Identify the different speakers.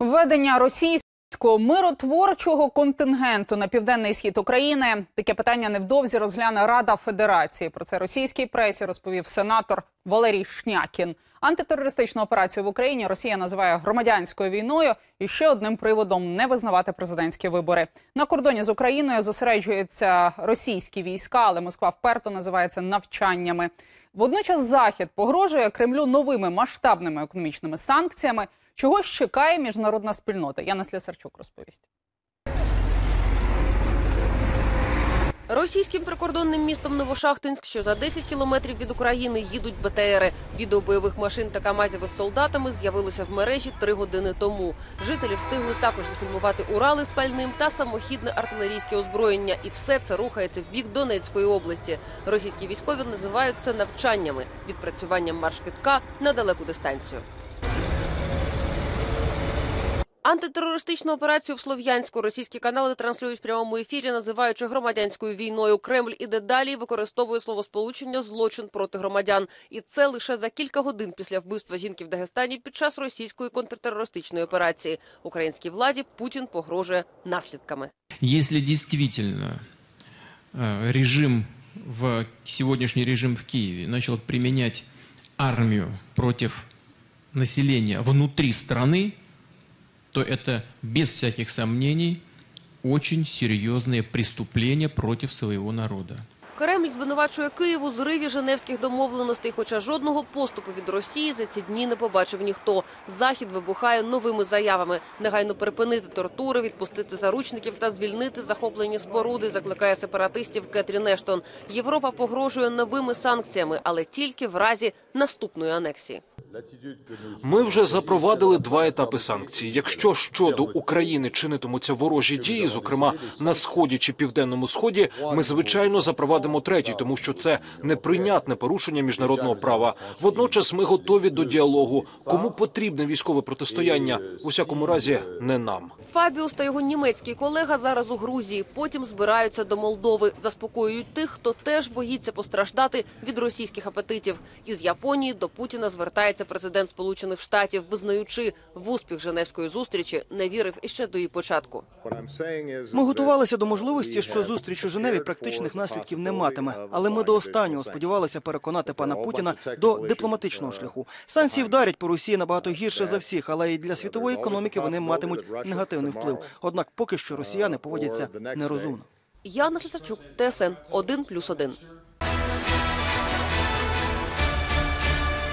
Speaker 1: Введення російського миротворчого контингенту на південний схід України таке питання невдовзі розгляне Рада Федерації. Про це російській пресі розповів сенатор Валерій Шнякін. Антитерористичну операцію в Україні Росія називає громадянською війною і ще одним приводом не визнавати президентські вибори. На кордоні з Україною зосереджуються російські війська, але Москва вперто називає це навчаннями. Водночас Захід погрожує Кремлю новими масштабними економічними санкціями. Чого ж чекає міжнародна спільнота? Яна Слісарчук розповість.
Speaker 2: Російським прикордонним містом Новошахтинськ, що за 10 кілометрів від України їдуть БТРи. Відео бойових машин та камазів із солдатами з'явилося в мережі три години тому. Жителі встигли також зафільмувати Урали з пальним та самохідне артилерійське озброєння. І все це рухається в бік Донецької області. Російські військові називають це навчаннями, відпрацюванням марш-китка на далеку дистанцію. Антитерористичну операцію в Слов'янську російські канали транслюють в прямому ефірі, називаючи громадянською війною. Кремль іде далі і використовує словосполучення злочин проти громадян. І це лише за кілька годин після вбивства жінки в Дагестані під час російської контртерористичної операції. Українській владі Путін погрожує наслідками.
Speaker 3: Если действительно э, режим в сегодняшний режим в Киеве начал применять армию против населения внутри страны, то это без всяких сомнений очень серьезные преступления против своего народа.
Speaker 2: Кремль звинувачує Київ у зриві женевських домовленостей, хоча жодного поступу від Росії за ці дні не побачив ніхто. Захід вибухає новими заявами: негайно припинити тортури, відпустити заручників та звільнити захоплені споруди. Закликає сепаратистів Кетрін Ештон. Європа погрожує новими санкціями, але тільки в разі наступної анексії.
Speaker 4: Ми вже запровадили два етапи санкцій. Якщо щодо України чинитимуться ворожі дії, зокрема на сході чи південному сході, ми звичайно запровадимо третій, тому що це неприйнятне порушення міжнародного права. Водночас ми готові до діалогу. Кому потрібне військове протистояння? В усякому разі, не нам.
Speaker 2: Фабіус та його німецький колега зараз у Грузії. Потім збираються до Молдови. Заспокоюють тих, хто теж боїться постраждати від російських апетитів. Із Японії до Путіна звертається президент Сполучених Штатів, визнаючи в успіх Женевської зустрічі, не вірив іще до її початку.
Speaker 5: Ми готувалися до можливості, що зустріч у Женеві практичних наслідків не матиме, але ми до останнього сподівалися переконати пана Путіна до дипломатичного шляху. Санкції вдарять по Росії набагато гірше за всіх, але і для світової економіки вони матимуть негативний вплив. Однак, поки що росіяни поводяться нерозумно.
Speaker 2: Яна Слесарчук, ТСН 1+,1.